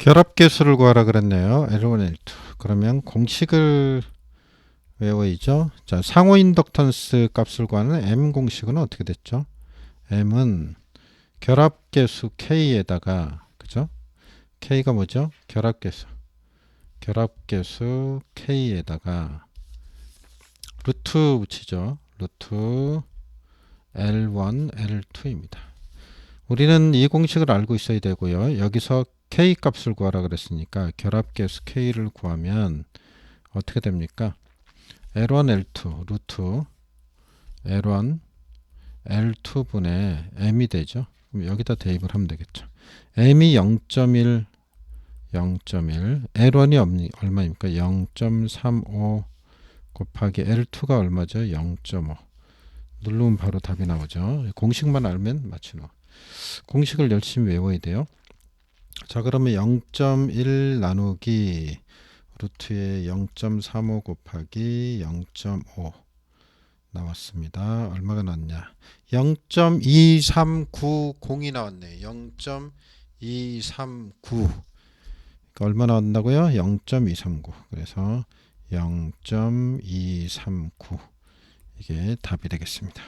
결합계수를 구하라 그랬네요. L1, L2. 그러면 공식을 외워야죠. 자, 상호 인덕턴스 값을 구하는 M 공식은 어떻게 됐죠? M은 결합계수 K에다가 그죠? K가 뭐죠? 결합계수. 결합계수 K에다가 루트 붙이죠. 루트 L1, L2입니다. 우리는 이 공식을 알고 있어야 되고요. 여기서 K 값을 구하라 그랬으니까 결합계수 K를 구하면 어떻게 됩니까? L1, L2 루트 L1, L2 분의 M이 되죠. 그럼 여기다 대입을 하면 되겠죠. M이 0.1, 0.1 L1이 얼마입니까? 0.35 곱하기 L2가 얼마죠? 0.5 누르면 바로 답이 나오죠. 공식만 알면 맞추는 거. 공식을 열심히 외워야 돼요. 자 그러면 0.1 나누기 루트에 0.35 곱하기 0.5 나왔습니다. 얼마가 나왔냐? 0.2390이 나왔네. 0.239 그러니까 얼마 나온다고요? 0.239 그래서 0.239 이게 답이 되겠습니다.